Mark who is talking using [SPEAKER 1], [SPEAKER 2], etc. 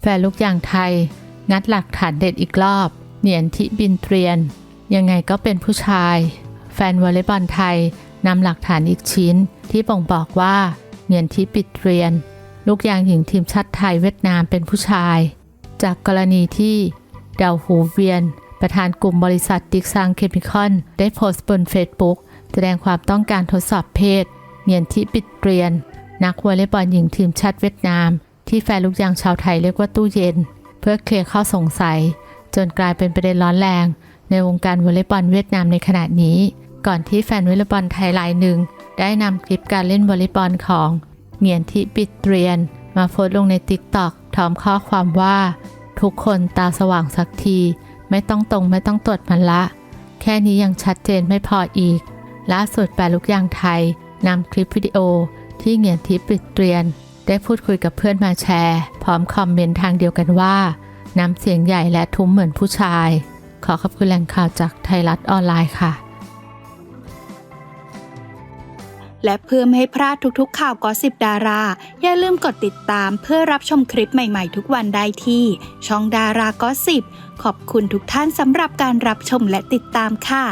[SPEAKER 1] แฟนลูกอย่างไทย งัดหลักฐานเด็ดอีกรอบ เหนียนทิบินเทรียน ยังไงก็เป็นผู้ชาย แฟนวอลเลย์บอลไทยนำหลักฐานอีกชิ้น ที่บ่งบอกว่าเหนียนทิปิดเรียน ลูกยางหญิงทีมชาติไทยเวียดนามเป็นผู้ชาย จากกรณีที่เดาหูเวียน ประธานกลุ่มบริษัทดิกซังเคมิคอนได้โพสต์บนเฟซบุ๊กแสดงความต้องการทดสอบเพศเนียนทิปิดเรียน นักวอลเลย์บอลหญิงทีมชาติเวียดนาม ที่แฟนลูกยางชาวไทยเรียกว่าตู้เย็น เพื่อเคลียร์ข้อสงสัย จนกลายเป็นประเด็นร้อนแรง ในวงการวอลเลย์บอลเวียดนามในขณะนี้ ก่อนที่แฟนวอลเลย์บอลไทยรายหนึ่ง ได้นำคลิปการเล่นวอลเลย์บอลของเหงียนทิปิดเรียน มาโพสต์ลงในติ๊กต็อกพร้อมข้อความว่า ทุกคนตาสว่างสักที ไม่ต้องตรงไม่ต้องตรวจมันละ แค่นี้ยังชัดเจนไม่พออีกล่าสุดแปรลูกยางไทยนำคลิปวิดีโอที่เหงียนทิปิดเรียน ได้พูดคุยกับเพื่อนมาแชร์ พร้อมคอมเมนต์ทางเดียวกันว่า น้ำเสียงใหญ่และทุ้มเหมือนผู้ชาย ขอขอบคุณแหล่งข่าวจากไทยรัฐออนไลน์ค่ะ
[SPEAKER 2] และเพื่อไม่ให้พลาดทุกๆ ข่าวกอสิบดารา อย่าลืมกดติดตามเพื่อรับชมคลิปใหม่ๆ ทุกวันได้ที่ ช่องดารากอสิบขอบคุณทุกท่านสำหรับการรับชมและติดตามค่ะ